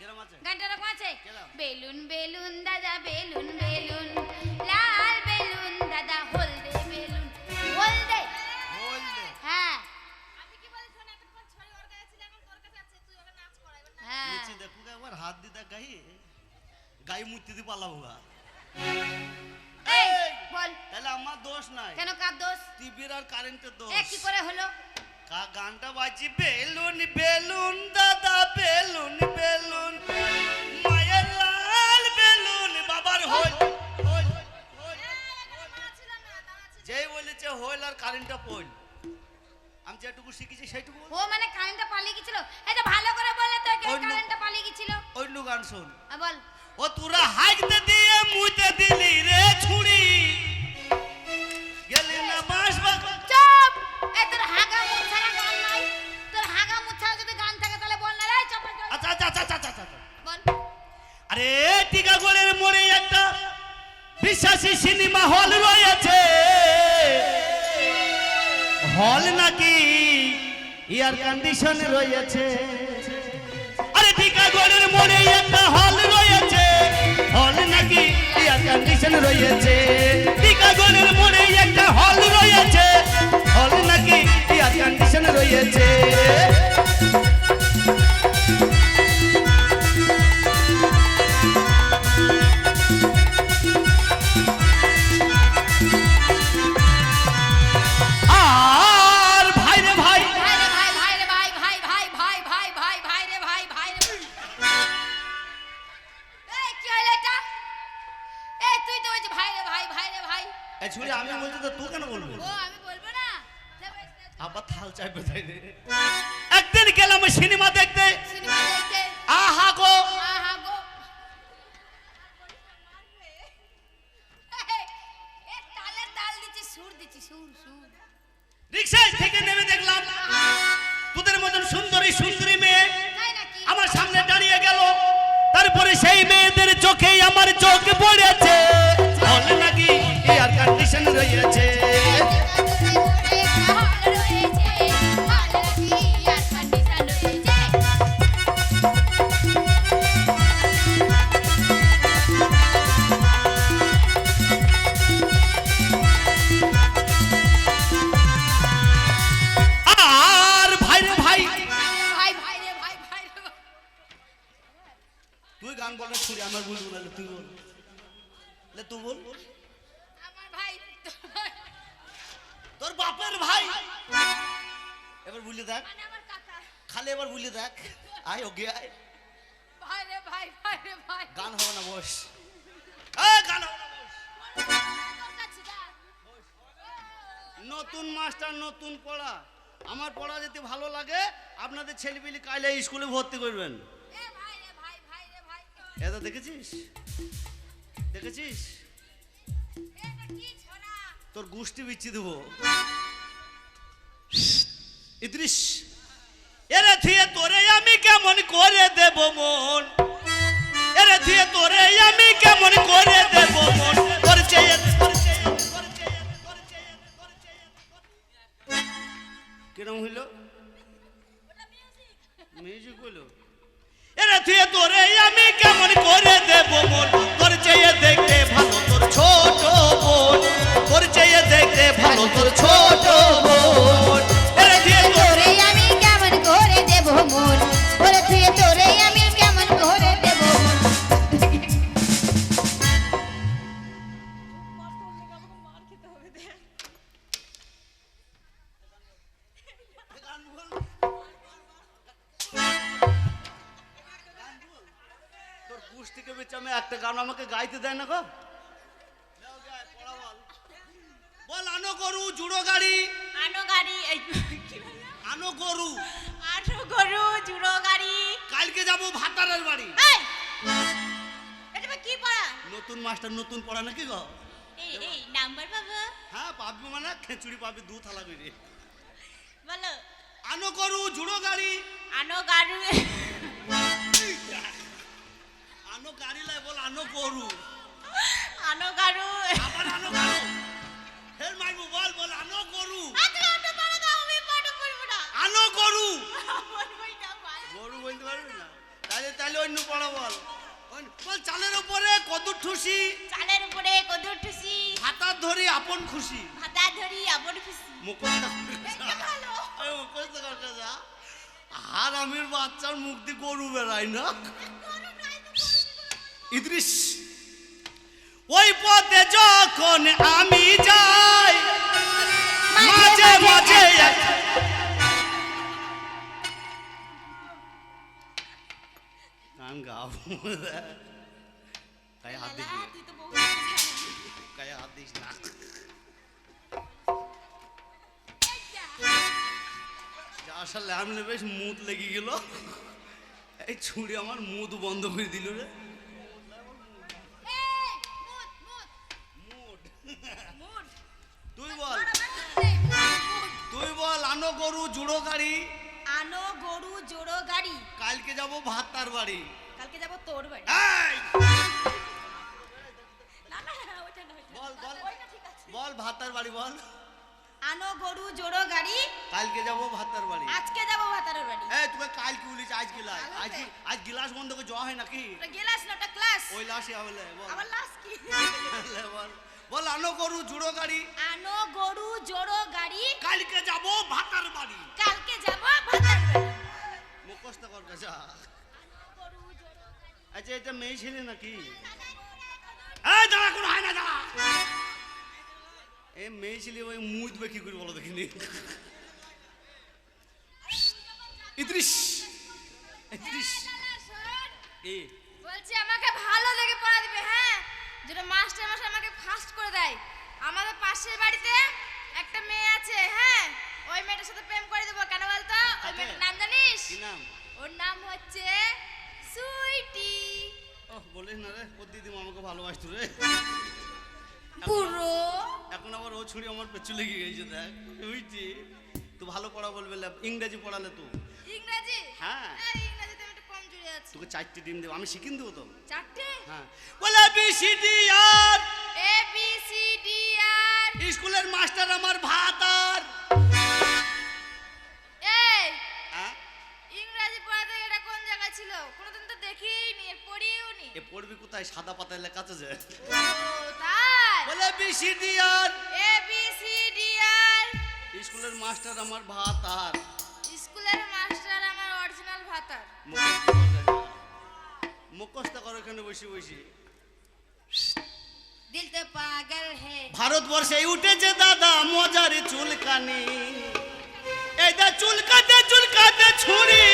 গানটা এরকম আছে? বেলুন বেলুন দাদা বেলুন বেলুন। লাল বেলুন দাদা হলদে বেলুন। হলদে। হ্যাঁ। আমি কি বলি শোন এতক্ষণ ছড়ি ওর কাছে ছিল এখন তোর কাছে আছে তুই ওকে নাচ করা হ্যাঁ। নিচে দেখু একবার হাত দিতে গাই গাই মুতি দি পালাবো গা। এই এই! বল। তাহলে আমার দোষ নাই। কেন কার দোষ? টিভির আর কারেন্টের দোষ। এ কি করে হলো? কা গানটা বাজি বেলুন বেলুন দাদা বেলুন বেলুন মায়ের লাল বেলুন বাবার ছিল যেই বলেছে হইল আর কারেন্টটা পড়ল আমি যেটুকু শিখেছি সেইটুকু ও মানে কারেন্টটা পালিয়ে গেছিল এই তো ভালো করে বলে তো কে কারেন্টটা পালিয়ে গেছিল অন্য গান শোন বল ও তোরা হাইকতে দিয়ে মুইতে দিলি রে ছুরি আচ্ছা আচ্ছা আচ্ছা আরে টিকাগড়ের মোড়ে একটা বিশ্বাসী সিনেমা হল রয়েছে। হল নাকি এয়ার কন্ডিশন রয়েছে? আরে টিকাগড়ের মোড়ে একটা হল রয়েছে। হল নাকি এয়ার কন্ডিশন রয়েছে? ভাই রে ভাই ভাই রে ভাই। এই ছুরি আমি বলছি তো তুই কেন বলবি? ও আমি বলব না। আবার থাল চাই বোঝাই রে। একদিন গেলাম সিনেমা দেখতে। সিনেমা দেখতে। আহা গো। আহা গো। তালে তাল দিচ্ছি সুর দিচ্ছি সুর সুর। রিক্সায় থেকে নেমে দেখলাম। তোদের মতন সুন্দরী সুন্দরী লে তুই বল তোর বাপের ভাই। এবার বুঝলি দেখ। খালি এবার বুঝলি দেখ। আয় ওকে আয়। গান হবে না বস। এ, গান হবে না বস। নতুন মাস্টার নতুন পড়া। আমার পড়া যদি ভালো লাগে আপনাদের ছেলেপিলি কাইলে স্কুলে ভর্তি করবেন। এটা দেখেছিস? দেখেছিস? তোর গোষ্ঠী বিচ্ছি দেবো ইদ্রিস এরে থিয়ে তোরে আমি কেমন করে দেব মন এরে থিয়ে তোরে আমি কেমন করে দেব মন তোর চেয়ে দেখতে ভালো তোর ছোট বোন। তোরে আমি কেমন করে দেব মন? ওরে তুই তোরে আমি কেমন করে দেব মন? কষ্ট হলে আমাকে মার খেতে হবে দেখ গান বল। তোর গোষ্ঠীকে বেঁচে আমি একটা গান আমাকে গাইতে দেয় না গো বল আনো গরু জুড়ো গাড়ি। আনো গাড়ি এই কি? আনো গরু। আনো গরু জুড়ো গাড়ি। কালকে যাব ভাতারের বাড়ি। এই! এটা আবার কি পড়া? নতুন মাস্টার নতুন পড়া নাকি গো? এই এই নাম্বার পাবো? হ্যাঁ পাবি মানে খেচুড়ি পাবি দু থালা করে। বলো। আনো গরু জুড়ো গাড়ি। আনো গাড়ু। আনো গাড়ি লাই বল আনো গরু। আনো গাড়ু। আবার আনো গরু। ফের মাইবো বল বল আনো গরু। আচ্ছা ওটা পড়া দাও আমি পড়ে পড়ব না। আনো গরু। আমার বইটা ভালো গরু বলতে পারবি না? তাহলে তাহলে অন্য পড়া বল। বল চালের উপরে কদুর ঠুসি। চালের উপরে কদুর ঠুসি। হাতার ধরি আপন খুশি। ভাতা ধরি আবর খুশি। মুখস্থ ভালো। আমি মুখস্থ করতে যা। আর আমির বাচ্চার মুখ দিয়ে গরু বেড়ায় না। ইদ্রিস ওই পথে যখন আমি যাই মাঝে মাঝে এক- গান গাও হাত দিস তুই তো বহু জানিস। গায়ে হাত দিস না। আসলে আমি বেশ মুদ লেগে গেল। এই ছুরি আমার মুদ বন্ধ করে দিল রে। গরু জুড়ো গাড়ি। আনো গরু জোড়ো গাড়ি। কালকে যাব ভাতার বাড়ি। কালকে যাব তোর বাড়ি। এই! না না না, ওইটা না, ওইটা না। বল বল। ওইটা ঠিক আছে। বল ভাতার বাড়ি বল। আনো গরু জোড়ো গাড়ি। কালকে যাব ভাতার বাড়ি। আজকে যাব ভাতারের বাড়ি। এই তোকে কালকে বলিস আজ গিলাস আজ কি- আজ গিলাস বন্ধ করে যাওয়া হয় নাকি? ওটা গেলাস না ওটা ক্লাস। ওই লাসে হলে বল। আমার লাস কি? লে, বল। বল আনো গরু জুড়ো গাড়ি। আনো গরু জোড়ো গাড়ি। কালকে যাব ভাতার বাড়ি। কালকে যাব ভাতার বাড়ি। মুখস্থ কর গাড়ি। আচ্ছা এটা মেয়ে ছেলে নাকি? এই দাঁড়া কোনো হয় না দাঁড়া। এ মেয়ে ছেলে ওই মুখ দেবে কি করে বলো দেখিনি? ইদ্রিস ইদ্রিস এ বলছি আমাকে ভালো লেগে পড়া দিবে হ্যাঁ যেটা মাস্টার মাস্টার আমাকে ফার্স্ট করে দেয়। আমাদের পাশের বাড়িতে একটা মেয়ে আছে হ্যাঁ? ওই মেয়েটার সাথে প্রেম করে দেবো কেন বলতো? ওই মেয়েটার নাম জানিস? কি নাম? ওর নাম হচ্ছে সুইটি। ও বলিস না রে ওর দিদি আমাকে ভালোবাসতো রে। পুরো এখন আবার ও ছুরি আমার পেছু লেগে গেছে দেখ। বুঝছি তুই ভালো পড়া বলবে ইংরেজি পড়ালে তো। ইংরাজি তোকে চারটি ডিম দেবো আমি শিখিন দেবো তো? চারটে? হ্যাঁ। বলে B C D R A B C D R. স্কুলের মাস্টার আমার ভাত আর এই হ্যাঁ? ইংরাজি পড়াতে এটা কোন জায়গায় ছিল? কোনোদিন তো দেখিই নি পড়িও নি। এ পড়বি কোথায়? সাদা পাতায় লেখা আছে যে। তাই বলে B C D R A B C D R. স্কুলের মাস্টার আমার ভাত আর স্কুলের মাস্টার আমার অরিজিনাল কর কাজা। মুখস্থ করো এখানে বসে বসে। দিলতে ভারতবর্ষে উঠেছে দাদা মজার চুলকানি। এটা চুলকাতে চুলকাতে ছুরি।